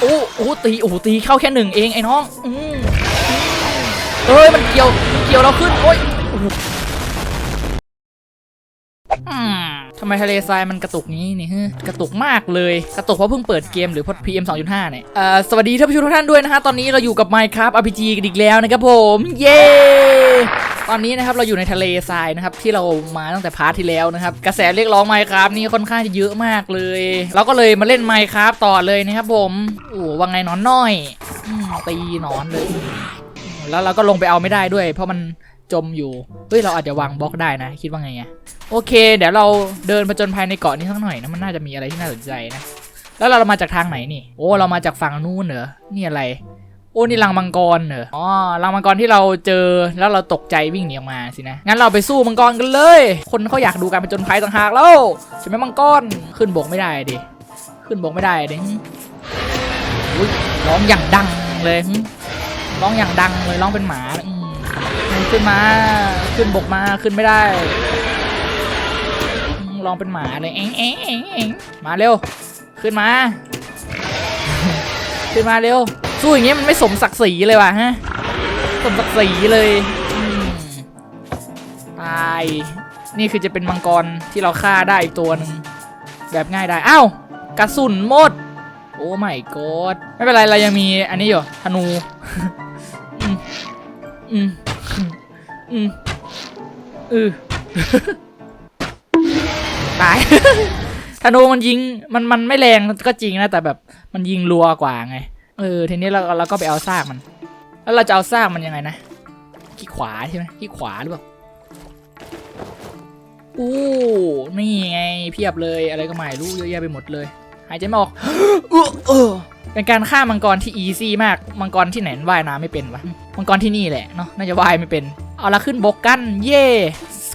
โอ้โอ้ตีโอ้ตีเข้าแค่หนึ่งเองไอ้น้อง อืมเอ้ยมันเกี่ยวมันเกี่ยวเราขึ้น โอ้ย ทำไมทะเลทรายมันกระตุกนี้นี่ฮึกระตุกมากเลย กระตุกเพราะเพิ่งเปิดเกมหรือเพราะ PM 2.5 เนี่ยเอ่อสวัสดีท่านผู้ชมทุกท่านด้วยนะฮะ ตอนนี้เราอยู่กับ Minecraft RPG กันอีกแล้วนะครับผม เย้ตอนนี้นะครับเราอยู่ในทะเลทรายนะครับที่เรามาตั้งแต่พาร์ทที่แล้วนะครับกระแสเรียกร้อง Minecraft นี่ค่อนข้างจะเยอะมากเลย เราก็เลยมาเล่น Minecraft ต่อเลยนะครับผมโอ้ว่าไงนอนน้อยอตีนอนเลยแล้วเราก็ลงไปเอาไม่ได้ด้วย เพราะมัน จมอยู่ เฮ้ย เราอาจจะวางบล็อกได้นะ คิดว่าไงอะโอเค เดี๋ยวเราเดินผจญภัยในเกาะนี้สักหน่อยนะ มันน่าจะมีอะไรที่น่าสนใจนะ แล้วเรามาจากทางไหนนี่ โอ้ เรามาจากฝั่งนู้นเหรอ นี่อะไร โอ้ นี่รังมังกรเหรอ อ๋อรังมังกรที่เราเจอ แล้วเราตกใจวิ่งหนีออกมาสินะ งั้นเราไปสู้มังกรกันเลย คนเขาอยากดูการผจญภัยต่างหากแล้วใช่ไหมมังกร ขึ้นบกไม่ได้ดิ ขึ้นบกไม่ได้ดิร้องอย่างดังเลยร้องอย่างดังเลยร้องเป็นหมาอ ขึ้นมา ขึ้นบกมาขึ้นไม่ได้อืมร้องเป็นหมาเลยเอ็งเอ็งเอ็งเอ็งมาเร็ว ขึ้นมา ขึ้นมาเร็ว สู้อย่างเงี้ยมันไม่สมศักดิ์ศรีเลยว่ะฮะ สมศักดิ์ศรีเลยตาย นี่คือจะเป็นมังกรที่เราฆ่าได้อีกตัวหนึ่งแบบง่ายได้อ้าวกระสุนหมด โอ้ไม่กดไม่เป็นไรเรายังมีอันนี้อยู่ธนู อืมอืม อืมอือตาย ธนูมันยิงมันมันไม่แรงก็จริงนะ แต่แบบมันยิงรัวกว่าไง เออ ทีนี้เราเราก็ไปเอาซากมัน แล้วเราจะเอาซากมันยังไงนะขี้ขวาใช่ไหมขี้ขวาหรือเปล่าอู้นี่ไงเพียบเลยอะไรก็ไม่รู้เยอะแยะไปหมดเลย หายใจไม่ออกเออเออเป็นการฆ่ามังกรที่อีซี่มาก มังกรที่ไหนว่ายน้ำไม่เป็นวะ มังกรที่นี่แหละเนาะน่าจะว่ายไม่เป็น เอาละขึ้นบกกัน เย่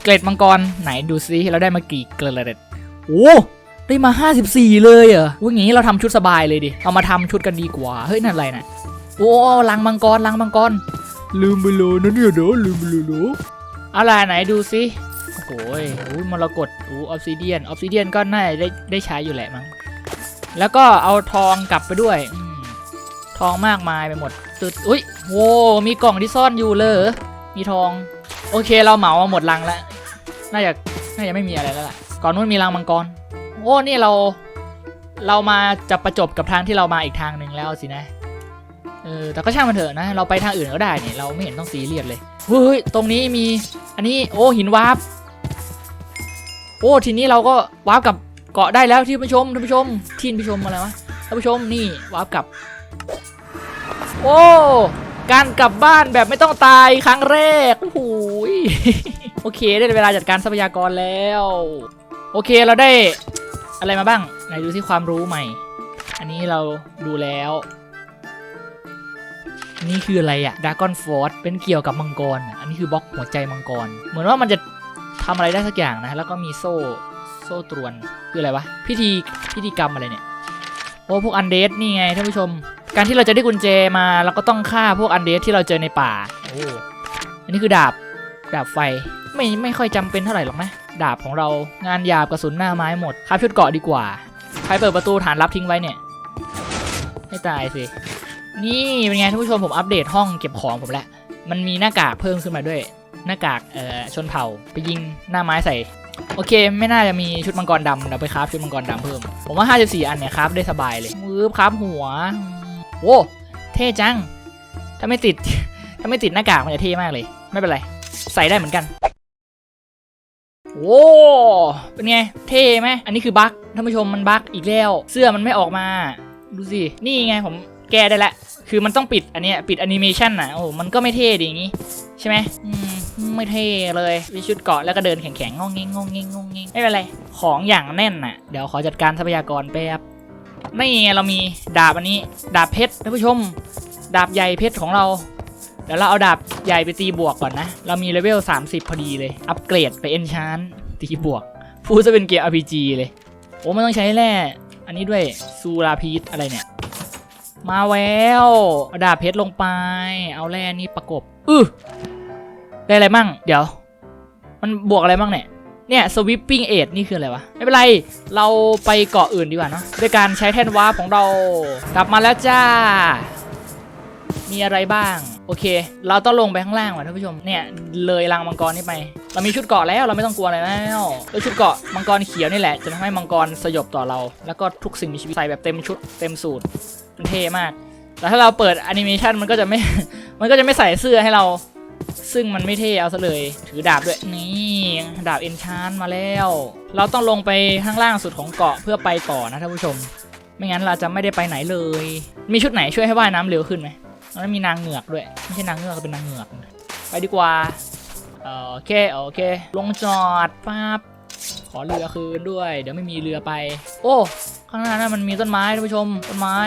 เกล็ดมังกร ไหนดูซิเราได้มากี่เกล็ดโอ้ได้มา 54 เลยเหรอว่าอย่างงี้เราทำชุดสบายเลยดิ เอามาทำชุดกันดีกว่า เฮ้ย นั่นอะไรน่ะโอ้ลังมังกรลังมังกร ลืมไปเลยนะเนี่ยเด้อลืมไปเลยเนาะอะไรไหนดูสิโอ้โหยอุ้ยมรกตอู้ออฟซิเดียนออฟซิเดียนก็น่าจะได้ได้ใช้อยู่แหละมั้ง แล้วก็เอาทองกลับไปด้วย ทองมากมายไปหมดตึดอุ้ยโว้มีกล่องที่ซ่อนอยู่เลย มีทอง โอเคเราเหมาหมดลังแล้ว น่าจะ น่าจะไม่มีอะไรแล้วล่ะ ก่อนนู้นมีลังมังกร โอ้ นี่เรา เรามาจะประจบกับทางที่เรามาอีกทางหนึ่งแล้วสินะ เออ แต่ก็ช่างมันเถอะนะ เราไปทางอื่นก็ได้เนี่ยเราไม่เห็นต้องซีเรียสเลย เฮ้ย ตรงนี้มี อันนี้ โอ้ หินวาร์ป โอ้ ทีนี้เราก็วาร์ปกับเกาะได้แล้วที่ผู้ชมท่านผู้ชมที่ผู้ชมอะไรวะท่านผู้ชมนี่วาร์ปกับ โอ้ การกลับบ้านแบบไม่ต้องตายครั้งแรกโอ้โหยโอเคได้เวลาจัดการทรัพยากรแล้ว โอเคเราได้อะไรมาบ้างไหนดูที่ความรู้ใหม่ อันนี้เราดูแล้วนี่คืออะไรอะดากอนฟอร์เป็นเกี่ยวกับมังกรอะอันนี้คือบล็อกหัวใจมังกร เหมือนว่ามันจะทำอะไรได้สักอย่างนะ แล้วก็มีโซ่ โซ่ตรวน คืออะไรวะ พิธี พิธีกรรมอะไรเนี่ย โอ้ พวกอันเดสนี่ไงท่านผู้ชม การที่เราจะได้กุญแจมาเราก็ต้องฆ่าพวกอันเดสที่เราเจอในป่าโอ้อันนี้คือดาบดาบไฟไม่ไม่ค่อยจำเป็นเท่าไหร่หรอกนะดาบของเรางานหยาบกระสุนหน้าไม้หมดครับชุดเกราะดีกว่าใครเปิดประตูฐานลับทิ้งไว้เนี่ยให้ตายสินี่เป็นไงท่านผู้ชมผมอัปเดตห้องเก็บของผมแล้วมันมีหน้ากากเพิ่มขึ้นมาด้วย หน้ากากเอ่อชนเผ่าไปยิงหน้าไม้ใส่ โอเค ไม่น่าจะมีชุดมังกรดำเดี๋ยวไปคราฟชุดมังกรดำเพิ่ม ผมว่า 54 อันเนี่ยคราฟได้สบายเลยมือคราฟหัว โอ้เท่จัง ถ้าไม่ติด ถ้าไม่ติดหน้ากากมันจะเท่มากเลย ไม่เป็นไร ใส่ได้เหมือนกันโอ้เป็นไง เท่ไหม อันนี้คือบั๊กท่านผู้ชมมันบั๊กอีกแล้ว เสื้อมันไม่ออกมา ดูสิ นี่ไงผมแก้ได้ละ คือมันต้องปิดอันนี้ปิดแอนิเมชันอะ โอ้มันก็ไม่เท่ดีอย่างงี้ ใช่ไหมอืม ไม่เท่เลยมีชุดเกาะแล้วก็เดินแข็งๆงงเงงงงเงงงงเงงไม่เป็นไร ของอย่างแน่นน่ะ เดี๋ยวขอจัดการทรัพยากรแป๊บ นี่ไงเรามีดาบอันนี้ ดาบเพชรท่านผู้ชม ดาบใหญ่เพชรของเราเดี๋ยวเราเอาดาบใหญ่ไปตีบวกก่อนนะ เรามีเลเวล 30 พอดีเลย อัปเกรดไปเอนชานตีบวกฟูจะเป็นเกียร์ RPG เลย โอ้ไม่ต้องใช้แร่อันนี้ด้วยซูราพีทอะไรเนี่ย มาแล้วเอาดาบเพชรลงไป เอาแร่นี้ประกบ อือได้อะไรมั่ง เดี๋ยว มันบวกอะไรบ้างเนี่ย เนี่ยสวิปปิ้งเอทนี่คืออะไรวะ ไม่เป็นไร เราไปเกาะอื่นดีกว่าเนอะด้วยการใช้แท่นวาร์ปของเรา กลับมาแล้วจ้า มีอะไรบ้าง โอเค เราต้องลงไปข้างล่างว่ะท่านผู้ชมเนี่ยเลยรังมังกรนี่ไป เรามีชุดเกาะแล้วเราไม่ต้องกลัวอะไรแล้วแล้วชุดเกาะมังกรเขียวนี่แหละ จะทำให้มังกรสยบต่อเรา แล้วก็ทุกสิ่งมีชีวิตใส่แบบเต็มชุดเต็มสูตรมันเท่มากแต่ถ้าเราเปิดแอนิเมชันมันก็จะไม่มันก็จะไม่ใส่เสื้อให้เรา ซึ่งมันไม่เท่เอาซะเลย ถือดาบด้วย นี่ดาบเอนชานมาแล้ว เราต้องลงไปข้างล่างสุดของเกาะเพื่อไปต่อนะท่านผู้ชม ไม่งั้นเราจะไม่ได้ไปไหนเลย มีชุดไหนช่วยให้ว่ายน้ำเร็วขึ้นไหมแล้วมีนางเหงือกด้วย ไม่ใช่นางเงือกเป็นนางเหงือก ไปดีกว่า โอเค โอเค ลงจอดปั๊บขอเรือคืนด้วย เดี๋ยวไม่มีเรือไป โอ้ ข้างหน้านั้นมันมีต้นไม้ท่านผู้ชม ต้นไม้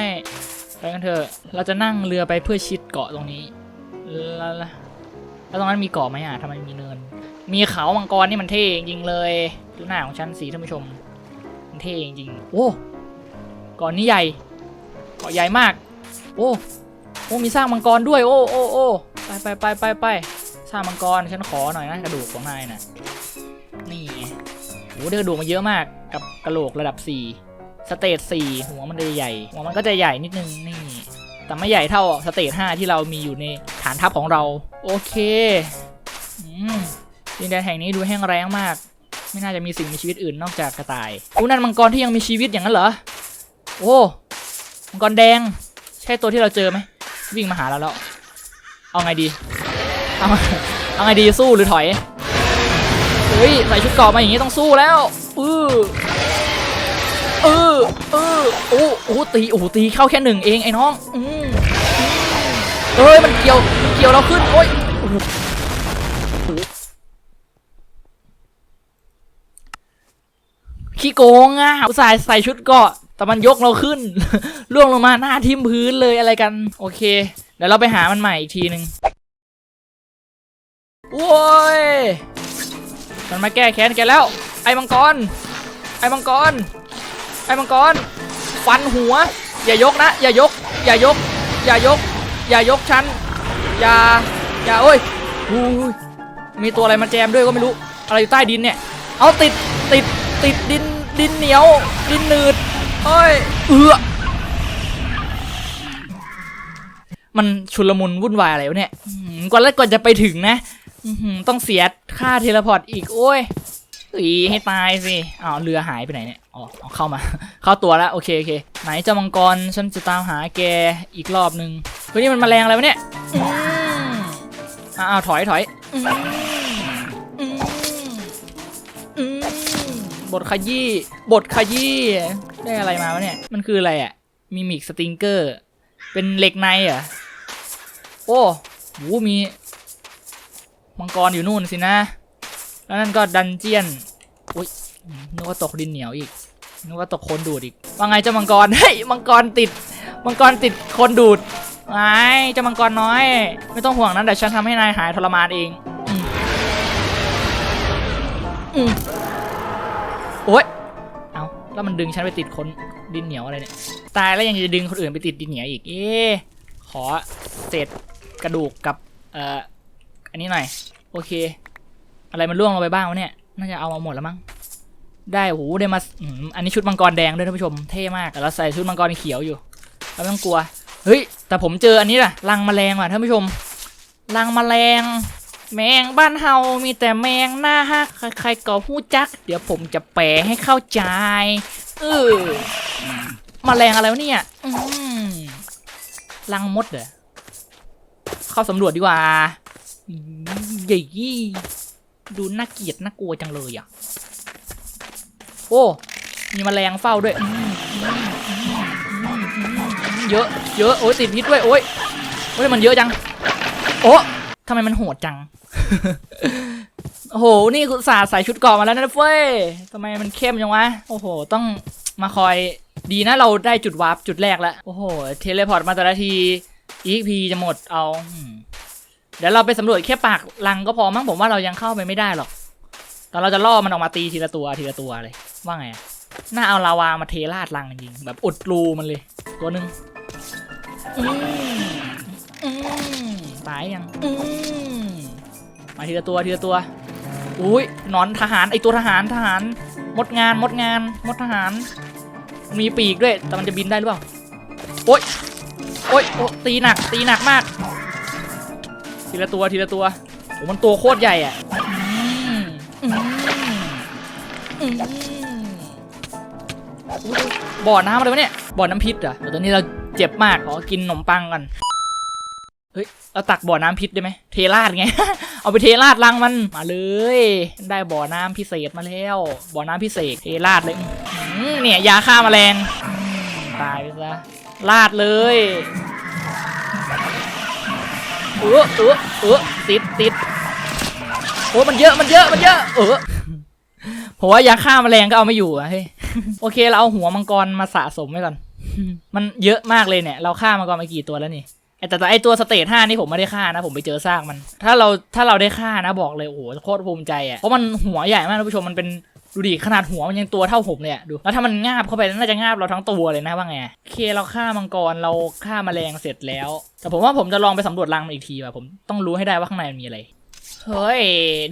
ไปกันเถอะ เราจะนั่งเรือไปเพื่อชิดเกาะตรงนี้ แล้วตรงนั้นมีเกาะไหมอะทำไมมีเนิน มีเขามังกรนี่มันเท่จริงเลยดูหน้าของฉันสีท่านผู้ชม มันเท่จริงโอ้เกาะนี้ใหญ่เกาะใหญ่มาก โอ้โอ้มีสร้างมังกรด้วย โอ้โอ้โอ้ไปไปไปไปไปสร้างมังกรฉันขอหน่อยนะกระดูกของนายน่ะนี่โอ้ได้กระดูกมาเยอะมากกับกระโหลกระดับ4สเตจ4หัวมันจะใหญ่หัวมันก็จะใหญ่นิดนึงนี่ แต่ไม่ใหญ่เท่าสเตจ5ที่เรามีอยู่ในฐานทัพของเรา โอเคอดินแดนแห่งนี้ดูแห้งแรงมาก ไม่น่าจะมีสิ่งมีชีวิตอื่นนอกจากกระต่ายโอ้นั่นมังกรที่ยังมีชีวิตอย่างนั้นเหรอ โอ้ มังกรแดง ใช่ตัวที่เราเจอไหม วิ่งมาหาเราแล้ว เอาไงดี เอาเอาไงดีสู้หรือถอยเฮ้ยใส่ชุดเกราะมาอย่างนี้ต้องสู้แล้วเออเออเออโอ้โอ้ตีโอ้ตีเข้าแค่หนึ่งเองไอ้น้อง อือ เอ้ยมันเกี่ยวมันเกี่ยวเราขึ้นโอ้ยขี้โกงอะอุตส่าห์ใส่ชุดเกาะแต่มันยกเราขึ้นล่วงลงมาหน้าทิ่มพื้นเลยอะไรกัน โอเค เดี๋ยวเราไปหามันใหม่อีกทีหนึ่งโว้ยมันมาแก้แค้นแกแล้ว ไอ้มังกร ไอ้มังกร ไอ้มังกร ฟันหัว อย่ายกนะ อย่ายก อย่ายก อย่ายก อย่ายกฉันอย่า อย่าโอ้ยอุ้ยมีตัวอะไรมาแจมด้วยก็ไม่รู้ อะไรอยู่ใต้ดินเนี่ย เอาติด ติด ติดดิน ดินเหนียว ดินหนืดเอ้ย เอือมันชุลมุนวุ่นวายอะไรวะเนี่ยอื้อหือกว่าแล้วก่อนจะไปถึงนะ ต้องเสียค่าเทเลพอร์ตอีก โอ้ยอีให้ตายสิอ้าวเรือหายไปไหนเนี่ย อ๋อเอาเข้ามา เข้าตัวแล้ว โอเคโอเค ไหนเจ้ามังกร ฉันจะตามหาแกอีกรอบหนึ่ง เฮ้ยนี่มันแมลงอะไรวะเนี่ยอืมอ้าวถอยถอยอืมอืมอืมบทขยี้บทขยี้ได้อะไรมาวะเนี่ย มันคืออะไรอะมิมิกสติงเกอร์ เป็นเหล็กในเหรอ โอ้โหมี มังกรอยู่นู่นสินะ แล้วนั่นก็ดันเจียนอุ้ยนึกว่าตกดินเหนียวอีกนึกว่าตกโคนดูดอีก ว่าไงเจ้ามังกร เฮ้ย มังกรติด มังกรติดโคนดูด ไงเจ้ามังกรน้อย ไม่ต้องห่วงนะเดี๋ยวฉันทำให้นายหายทรมานเองอืมโอ๊ยเอาแล้วมันดึงฉันไปติดคนดินเหนียวอะไรเนี่ย ตายแล้วยังจะดึงคนอื่นไปติดดินเหนียวอีก เอ๊ะขอเศษกระดูกกับเอ่ออันนี้หน่อย โอเค อะไรมันล่วงลงไปบ้างวะเนี่ย น่าจะเอามาหมดแล้วมั้ง ได้โหได้มาอืมอันนี้ชุดมังกรแดงด้วยท่านผู้ชม เท่มากแต่เราใส่ชุดมังกรเขียวอยู่เราไม่ต้องกลัว เฮ้ย แต่ผมเจออันนี้แหละรังแมลงว่ะท่านผู้ชมรังแมลง แมงบ้านเฮามีแต่แมงหน้าฮักใครๆก็หู้จัก เดี๋ยวผมจะแปลให้เข้าใจเออแมลงอะไรวะเนี่ยรังมดเหรอเข้าสำรวจดีกว่าใหญ่ดูน่าเกลียดน่ากลัวจังเลยอะ โอ้ มีแมลงเฝ้าด้วย เยอะ เยอะ โอ้ยติดพิษด้วย โอ้ยโอ้ยมันเยอะจัง โอ้ทำไมมันโหดจัง โอ้โห นี่คุณสาใส่ชุดเกราะมาแล้วนะเฟ้ยทำไมมันเข้มจังวะ โอ้โห ต้องมาคอย ดีนะเราได้จุดวาร์ปจุดแรกแล้ว โอ้โห เทเลพอร์ตมาแต่ละที EXP จะหมด เอาอืมเดี๋ยวเราไปสำรวจแค่ปากรังก็พอมั้งผมว่าเรายังเข้าไปไม่ได้หรอก แต่เราจะล่อมันออกมาตีทีละตัวทีละตัวเลย ว่าไงอะน่าเอาลาวามาเทราดรังจริงๆแบบอุดรูมันเลย ตัวหนึ่ง อืมอืมตายยังอืมมาทีละตัวทีละตัว อุ้ยหนอนทหารไอตัวทหารทหารมดงานมดงานมดทหาร มีปีกด้วย แต่มันจะบินได้หรือเปล่า โอ๊ยโอ๊ยโอ้ตีหนัก ตีหนักมาก ทีละตัวทีละตัวโอ้มันตัวโคตรใหญ่อะอืมอืมอืมอุ๊ยบ่อน้ำอะไรวะเนี่ย บ่อน้ำพิษเหรอเดี๋ยวตอนนี้เรา เจ็บมากขอกินขนมปังกันเฮ้ยเราตักบ่อน้ำพิษได้ไหมเทราดไง เอาไปเทราดรังมันมาเลย ได้บ่อน้ำพิเศษมาแล้ว บ่อน้ำพิเศษเทราดเลยเนี่ยยาฆ่าแมลงตายไปซะลาดเลยเออเออเออติดติดโอ้มันเยอะมันเยอะมันเยอะเออผมว่ายาฆ่าแมลงก็เอาไม่อยู่อะเฮ้ยโอเคเราเอาหัวมังกรมาสะสมไว้ก่อน มันเยอะมากเลยเนี่ย เราฆ่ามังกรมากี่ตัวแล้วนี่แต่แต่ไอตัวสเตจห้านี่ผมไม่ได้ฆ่านะ ผมไปเจอซากมัน ถ้าเราถ้าเราได้ฆ่านะบอกเลยโอ้โหโคตรภูมิใจอะเพราะมันหัวใหญ่มากท่านผู้ชมมันเป็นดูดิขนาดหัวมันยังตัวเท่าผมเลยดูแล้วถ้ามันงาบเข้าไปน่าจะงาบเราทั้งตัวเลยนะว่าไงโอเคเราฆ่ามังกรเราฆ่าแมลงเสร็จแล้ว แต่ผมว่าผมจะลองไปสำรวจรังมันอีกทีว่ะผมต้องรู้ให้ได้ว่าข้างในมันมีอะไรเฮ้ย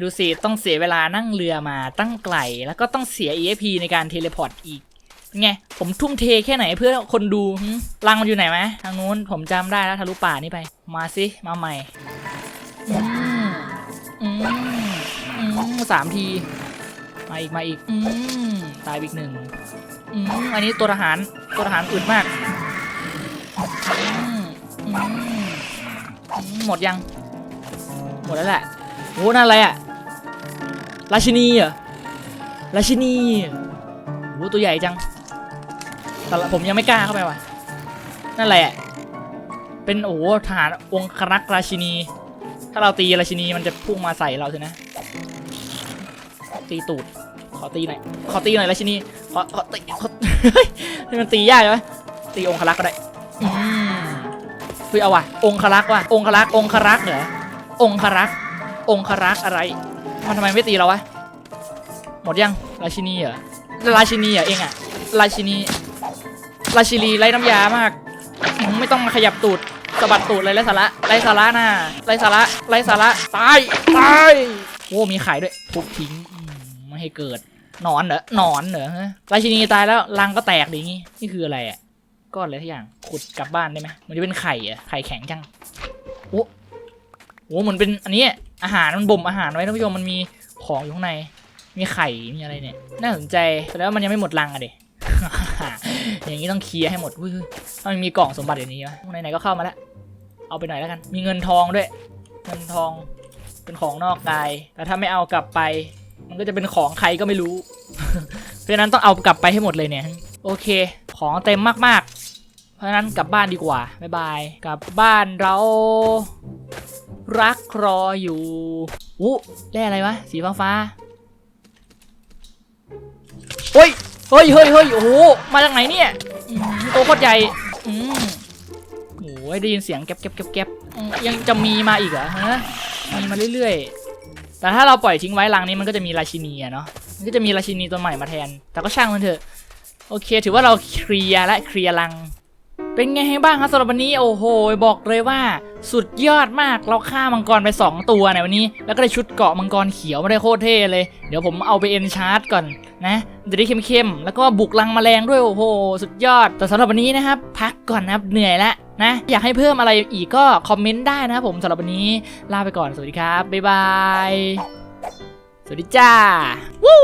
ดูสิ ต้องเสียเวลานั่งเรือมาตั้งไกล แล้วก็ต้องเสีย EXP ในการเทเลพอร์ตอีก ไงผมทุ่มเทแค่ไหนเพื่อคนดูหึรังมันอยู่ไหนไหมทางนู้นผมจำได้แล้วทะลุป่านี่ไป มาสิมาใหม่สามที มาอีกมาอีกอตายอีกหนึ่งอันนี้ตัวทหารตัวทหารอึดมากหมดยัง หมดแล้วแหละโอ้นั่นอะไรอะราชินีเหรอราชินีโอ้ตัวใหญ่จัง แต่ผมยังไม่กล้าเข้าไปว่ะ นั่นแหละ เป็นโอ้โหทหารองครักษ์ราชินี ถ้าเราตีราชินีมันจะพุ่งมาใส่เราใช่ไหมตีตูด ขอตีหน่อย ขอตีหน่อยราชินี ขอขอตีขอเฮ้ยมันตียากไหมตีองครักษ์ก็ได้อืมเฮ้ยเอาว่ะ องครักษ์ว่ะ องครักษ์ องครักษ์เหรอ องครักษ์ องครักษ์อะไร มันทำไมไม่ตีเราวะ หมดยัง ราชินีเหรอ ราชินีเหรอเองอะราชินี ราชินีไร้น้ำยามาก ไม่ต้องมาขยับตูดสะบัดตูดเลยไร้สาระไร้สาระน่ะไร้สาระไร้สาระตายตายโอ้มีไข่ด้วยทุบทิ้งไม่ให้เกิดนอนเหรอ นอนเหรอฮะราชินีตายแล้วรังก็แตกดิงี้ นี่คืออะไรอะ ก้อนอะไรทุกอย่าง ขุดกลับบ้านได้ไหมมันจะเป็นไข่อะ ไข่แข็งจัง โอ้โหเหมือนเป็นอันนี้อาหารมันบ่มอาหารไว้ท่านผู้ชมมันมีของอยู่ข้างใน มีไข่ มีอะไรเนี่ย น่าสนใจแต่แล้วามันยังไม่หมดรังอะเด็ อย่างนี้ต้องเคลียร์ให้หมดอุ้ยมันมีกล่องสมบัติอย่างนี้วะไหนๆก็เข้ามาแล้วเอาไปหน่อยแล้วกัน มีเงินทองด้วย เงินทองเป็นของนอกกาย แต่ถ้าไม่เอากลับไป มันก็จะเป็นของใครก็ไม่รู้ เพราะฉะนั้นต้องเอากลับไปให้หมดเลยเนี่ย โอเค ของเต็มมากๆ เพราะฉะนั้นกลับบ้านดีกว่า บ๊ายบาย กลับบ้านเรา รักรออยู่อู้ได้อะไรวะ สีฟ้าฟ้าๆเฮ้ย เฮ้ยเฮ้ยเฮ้ยโอ้โห มาจากไหนเนี่ยตัวโคตรใหญ่อืมโอ้ยได้ยินเสียงแก๊บแก๊บแก๊บแก๊บยังจะมีมาอีกเหรอฮะมีมาเรื่อยๆ แต่ถ้าเราปล่อยทิ้งไว้รังนี้มันก็จะมีราชินีอะเนาะ มันก็จะมีราชินีตัวใหม่มาแทน แต่ก็ช่างมันเถอะ โอเค ถือว่าเราเคลียร์และเคลียร์รัง เป็นไงบ้างครับสำหรับวันนี้โอ้โห บอกเลยว่าสุดยอดมากเราฆ่ามังกรไป 2 ตัวในวันนี้ แล้วก็ได้ชุดเกาะมังกรเขียวมาได้โคตรเท่เลย เดี๋ยวผมเอาไปเอ็นชาร์จก่อนนะจะได้เข้มๆ แล้วก็บุกรังมแมลงด้วยโอ้โห สุดยอด แต่สำหรับวันนี้นะครับ พักก่อนนะครับเหนื่อยแล้วนะ อยากให้เพิ่มอะไรอีกก็คอมเมนต์ได้นะครับผมสำหรับวันนี้ลาไปก่อนสวัสดีครับบ๊ายบายสวัสดีจ้าวู้